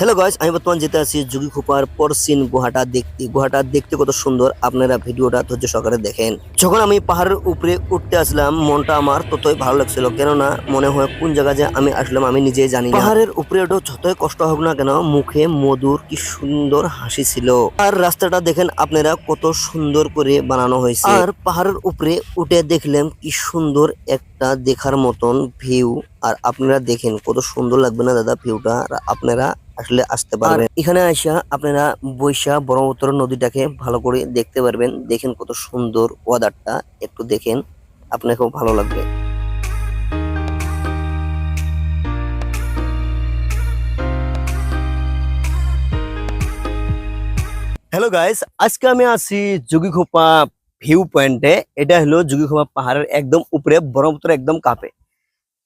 Hello guys আমি বর্তমান যেতে আছি যুগি খোপার পরসিন গুহাটা দেখতে। গুহাটা দেখতে কত সুন্দর, আপনারা ভিডিওটা ধৈর্য সহকারে দেখেন। যখন আমি পাহাড়ের উপরে উঠতে আসলাম, মনটা আমার ততই ভালো লাগছিল। কেননা, মনে হয় কোন জায়গা যে আমি আসলাম, আমি নিজেই জানি পাহাড়ের উপরে ওঠো, যতই কষ্ট হোক না কেন, মুখে মধুর কি সুন্দর হাসি ছিল। আর রাস্তাটা দেখেন আপনারা কত সুন্দর করে বানানো হয়েছে। আর পাহাড়ের উপরে উঠে দেখলাম কি সুন্দর একটা দেখার মতন ভিউ আর আপনারা দেখেন কত সুন্দর লাগবে না দাদা ভিউটা আর আপনারা আসলে আসতে পারবেন এখানে আসা আপনারা বৈশা ব্রহ্মপুত্র নদীটাকে ভালো করে দেখতে পারবেন। দেখেন কত সুন্দর ওয়াদারটা একটু দেখেন আপনাকেও ভালো লাগবে। হ্যালো গাইস আজকে আমি আছি যোগীখোপা ভিউ পয়েন্টে এটা হলো যোগীখোপা পাহাড়ের একদম উপরে ব্রহ্মপুত্র একদম কাপে।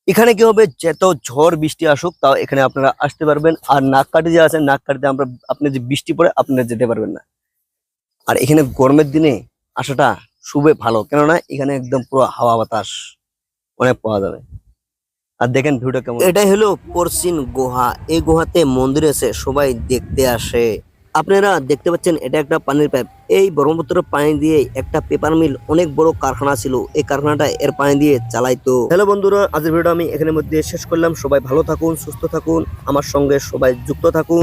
এখানে কি হবে? যত ঝড় বৃষ্টি আসুক, তাও এখানে আপনারা আসতে পারবেন। আর নাক নাককাটি যে আছে নাক নাককাটিতে আমরা, আপনি যে বৃষ্টি পড়ে, আপনারা যেতে পারবেন না। আর এখানে গরমের দিনে আসাটা খুবই ভালো। কেননা এখানে একদম পুরো হাওয়া বাতাস অনেক পাওয়া যাবে। আর দেখেন ভিউটা কেমন। এটাই হলো পরশিন গুহা। এই গুহাতে মন্দির এসে সবাই দেখতে আসে। আপনারা দেখতে পাচ্ছেন, এটা একটা পানির পাইপ। এই ব্রহ্মপুত্র পানি দিয়ে একটা পেপার মিল অনেক বড় কারখানা ছিল। এই কারখানাটা এর পানি দিয়ে চালাইতো। হ্যালো বন্ধুরা, আজকের ভিডিও আমি এখানের মধ্যে শেষ করলাম। সবাই ভালো থাকুন, সুস্থ থাকুন, আমার সঙ্গে সবাই যুক্ত থাকুন।